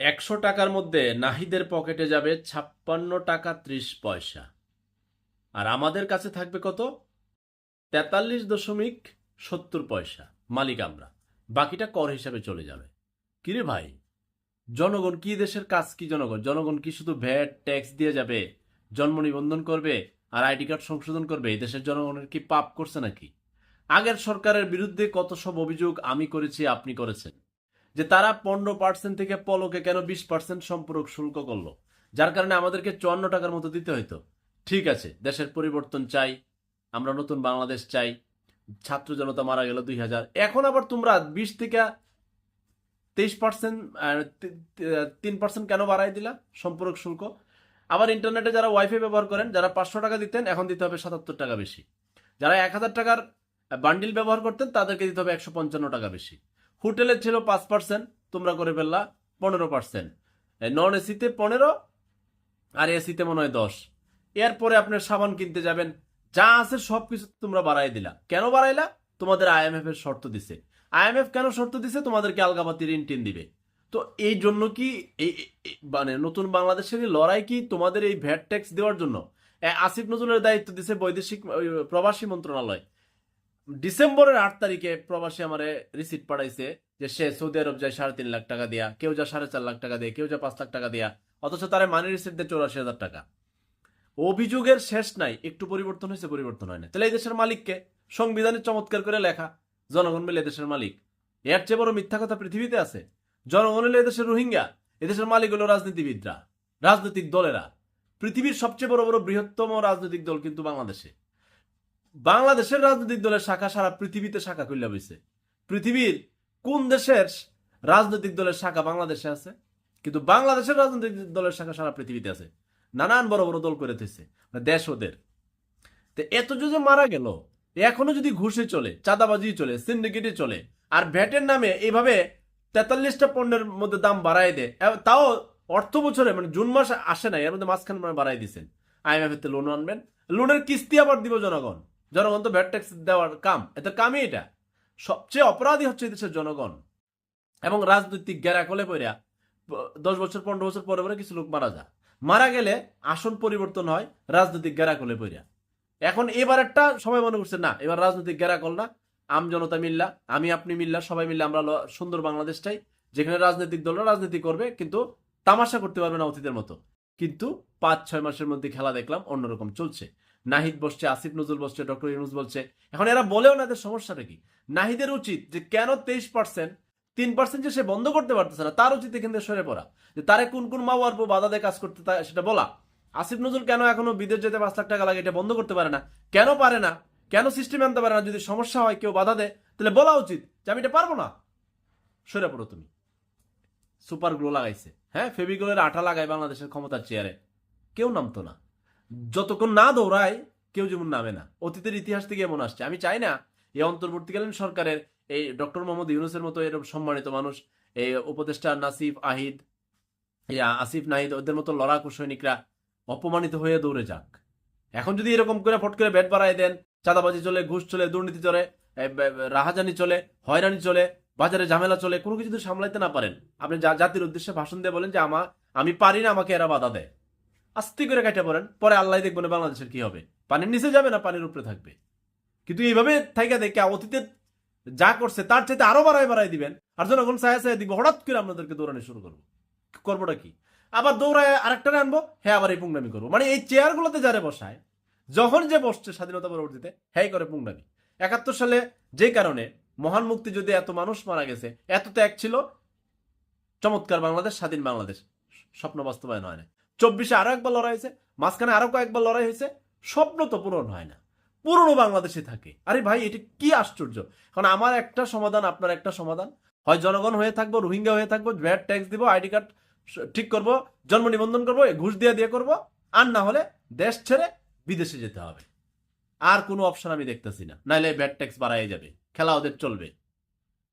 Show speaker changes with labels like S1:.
S1: একশো টাকার মধ্যে নাহিদের পকেটে যাবে ছাপ্পান্ন টাকা ত্রিশ পয়সা। আর আমাদের কাছে থাকবে কত? তেতাল্লিশ দশমিক সত্তর পয়সা, মালিক আমরা। বাকিটা কর হিসাবে চলে যাবে। কিরে ভাই, জনগণ কি দেশের কাজ কি জনগণ? জনগণ কি শুধু ভ্যাট, ট্যাক্স দিয়ে যাবে? জন্ম নিবন্ধন করবে আর আইডি কার্ড সংশোধন করবে? এই দেশের জনগণের কি পাপ করছে নাকি? আগের সরকারের বিরুদ্ধে কত সব অভিযোগ আমি করেছি, আপনি করেছেন। যে তারা পনেরো পার্সেন্ট থেকে পলকে কেন বিশ পার্সেন্ট সম্পূরক শুল্ক করল। যার কারণে আমাদেরকে চুয়ান্ন টাকার মতো দিতে হইতো। ঠিক আছে, দেশের পরিবর্তন চাই, আমরা নতুন বাংলাদেশ চাই, ছাত্র জনতা মারা গেল দুই হাজার। এখন আবার তোমরা বিশ থেকে তেইশ পার্সেন্ট তিন পার্সেন্ট কেন বাড়াই দিলা সম্পূরক শুল্ক? আবার ইন্টারনেটে যারা ওয়াইফাই ব্যবহার করেন, যারা পাঁচশো টাকা দিতেন, এখন দিতে হবে সাতাত্তর টাকা বেশি। যারা এক হাজার টাকার বান্ডিল ব্যবহার করতেন, তাদেরকে দিতে হবে একশো পঞ্চান্ন টাকা বেশি। হোটেলে ছিল পাঁচ পার্সেন্ট তোমরা করে ফেললা পনেরো পার্সেন্ট নন এসিতে পনেরো, আর এসিতে মনে হয় দশ। এরপরে আপনার সাবান কিনতে যাবেন। যা আছে সব কিছু তোমরা বাড়াই দিলা। কেন বাড়াইলা? তোমাদের আইএমএফ এর শর্ত দিছে। আইএমএফ কেন শর্ত দিছে? তোমাদেরকে আলগাবাতি ঋণ টিন দিবে। তো এই জন্য কি এই মানে নতুন বাংলাদেশের লড়াই কি তোমাদের এই ভ্যাট ট্যাক্স দেওয়ার জন্য? আসিফ নজরুলের দায়িত্ব দিছে বৈদেশিক প্রবাসী মন্ত্রণালয়। ডিসেম্বরের আট তারিখে প্রবাসী আমারে রিসিট পাঠাইছে যে সে সৌদি আরব যায় সাড়ে তিন লাখ টাকা দিয়া, কেউ যা সাড়ে চার লাখ টাকা দিয়ে, কেউ যা পাঁচ লাখ টাকা দিয়া, অথচ তারা মানি রিসিট দেয় চৌরাশি হাজার টাকা। অভিযোগের শেষ নাই, একটু পরিবর্তন হয়েছে, পরিবর্তন হয় না তাহলে এই দেশের মালিককে সংবিধানে চমৎকার করে লেখা, জনগণ মিলে দেশের মালিক। এর চেয়ে বড় মিথ্যা কথা পৃথিবীতে আছে। জনগণ হলো এদেশের রোহিঙ্গা এদেশের মালিক হলো রাজনীতিবিদরা, রাজনৈতিক দলেরা। পৃথিবীর সবচেয়ে বড় বড় বৃহত্তম রাজনৈতিক দল কিন্তু বাংলাদেশে। বাংলাদেশের রাজনৈতিক দলের শাখা সারা পৃথিবীতে শাখা খুললে বইছে। পৃথিবীর কোন দেশের রাজনৈতিক দলের শাখা বাংলাদেশে আছে? কিন্তু বাংলাদেশের রাজনৈতিক দলের শাখা সারা পৃথিবীতে আছে। নানান বড় বড় দল করে দিয়েছে মানে দেশ ওদের। তো এত যদি মারা গেল এখনও যদি ঘুষে চলে, চাঁদাবাজি চলে, সিন্ডিকেটে চলে, আর ভ্যাটের নামে এইভাবে তেতাল্লিশটা পণ্যের মধ্যে দাম বাড়াই দেয় তাও অর্থ বছরে মানে জুন মাস আসে না এর মধ্যে মাঝখানে বাড়াই দিচ্ছেন আইএমএফ এতে লোন আনবেন। লোনের কিস্তি আবার দিব জনগণ। জনগণ তো ভ্যাট ট্যাক্স দেওয়ার কাম। এত কামই এটা। সবচেয়ে অপরাধী হচ্ছে দেশের জনগণ। এবং রাজনৈতিক গ্যারাকলে পড়িয়া দশ বছর, পনেরো বছর পরে পরে কিছু লোক মারা যায়। মারা গেলে আসন পরিবর্তন হয় রাজনৈতিক গ্যারাকলে পড়িয়া এখন এবার একটা সবাই মনে করছে, না, এবার রাজনৈতিক গ্যারাকল না। আম জনতা মিল্লা, আমি আপনি মিল্লা, সবাই মিল্লা, আমরা সুন্দর বাংলাদেশটাই যেখানে রাজনৈতিক দলরা রাজনীতি করবে, কিন্তু তামাশা করতে পারবে না অতীতের মতো। কিন্তু পাঁচ, ছয় মাসের মধ্যে খেলা দেখলাম, অন্যরকম চলছে। নাহিদ বসছে, আসিফ নজরুল বসছে, ডক্টর ইউনুস বলছে। এখন এরা বলেও না এদের সমস্যাটা কি। নাহিদের উচিত যে কেন তেইশ পার্সেন্ট তিন পার্সেন্ট যে সে বন্ধ করতে পারতেছে না, তার উচিত এখান থেকে সরে পড়া। যে তারে কোন কোন মা বাবা বাধা দিয়ে কাজ করতে সেটা বলা। আসিফ নজরুল কেন এখনও বিদেশ যেতে পাঁচ লাখ টাকা লাগে এটা বন্ধ করতে পারে না? কেন পারে না? কেন সিস্টেম আনতে পারে না? যদি সমস্যা হয়, কেউ বাধা দেয়, তাহলে বলা উচিত যে আমি এটা পারব না। সরে পড়ো তুমি। সুপার গ্লো লাগাইছে। হ্যাঁ ফেবিগুলের আঠা লাগায় বাংলাদেশের ক্ষমতার চেয়ারে কেউ নামতো না। যতক্ষণ না দৌড়ায়, কেউ যেমন নামে না। অতীতের ইতিহাস থেকে এমন আসছে। আমি চাই না এই অন্তর্বর্তীকালীন সরকারের এই ডক্টর মোহাম্মদ ইউনুসের মতো এরকম সম্মানিত মানুষ, এই উপদেষ্টা নাসিফ আহিদ আসিফ নাহিদ, ওদের মতো লড়াকু সৈনিকরা অপমানিত হয়ে দৌড়ে যাক। এখন যদি এরকম করে ফট করে ব্যাট বাড়াই দেন, চাঁদাবাজি চলে, ঘুষ চলে, দুর্নীতি চলে রাহাজানি চলে, হয়রানি চলে বাজারে ঝামেলা চলে, কোনো কিছু সামলাইতে না পারেন। আপনি জা- জাতির উদ্দেশ্যে ভাষণ দিয়ে বলেন যে, আমা, আমি পারি না, আমাকে এরা বাধা দেয়। আস্তে করে কাটে পড়েন, পরে আল্লাহ দেখবেন বাংলাদেশের কি হবে। পানির নিচে যাবে না, পানির উপরে থাকবে। কিন্তু এইভাবে থাইকা দেখে অতীতে যা করছে, তার চাইতে আরও বাড়াই বাড়াই দিবেন। আর জনগণ চায় চায় দিবে, হঠাৎ করে আপনাদেরকে দৌড়ানো শুরু করব। করবোটা কি? আবার দৌড়ায় আরেকটা আনব হ্যাঁ আবার এই পুংনামি করব। মানে এই চেয়ারগুলোতে যারে বসায়, যখন যে বসছে স্বাধীনতা পরবর্তীতে হ্যাঁ করে পুংনামি। একাত্তর সালে যে কারণে মহান মুক্তিযুদ্ধে এত মানুষ মারা গেছে, এত ত্যাগ ছিল, চমৎকার বাংলাদেশ, স্বাধীন বাংলাদেশ। স্বপ্ন বাস্তবায়ন হয় না। চব্বিশে আরও একবার লড়াই হয়েছে, মাঝখানে আরও কয়েকবার লড়াই হয়েছে, স্বপ্ন তো পূরণ হয় না। পুরনো বাংলাদেশে থাকে। আরে ভাই, এটি কি আশ্চর্য! কারণ আমার একটা সমাধান, আপনার একটা সমাধান। হয় জনগণ হয়ে থাকব, রোহিঙ্গা হয়ে থাকব ভ্যাট ট্যাক্স দিব, আইডি কার্ড ঠিক করব, জন্ম নিবন্ধন করব ঘুষ দিয়ে দিয়ে করব, আর না হলে দেশ ছেড়ে বিদেশে যেতে হবে। আর কোনো অপশন আমি দেখতেছি না। নাইলে ভ্যাট ট্যাক্স বাড়াই যাবে। খেলা ওদের চলবে।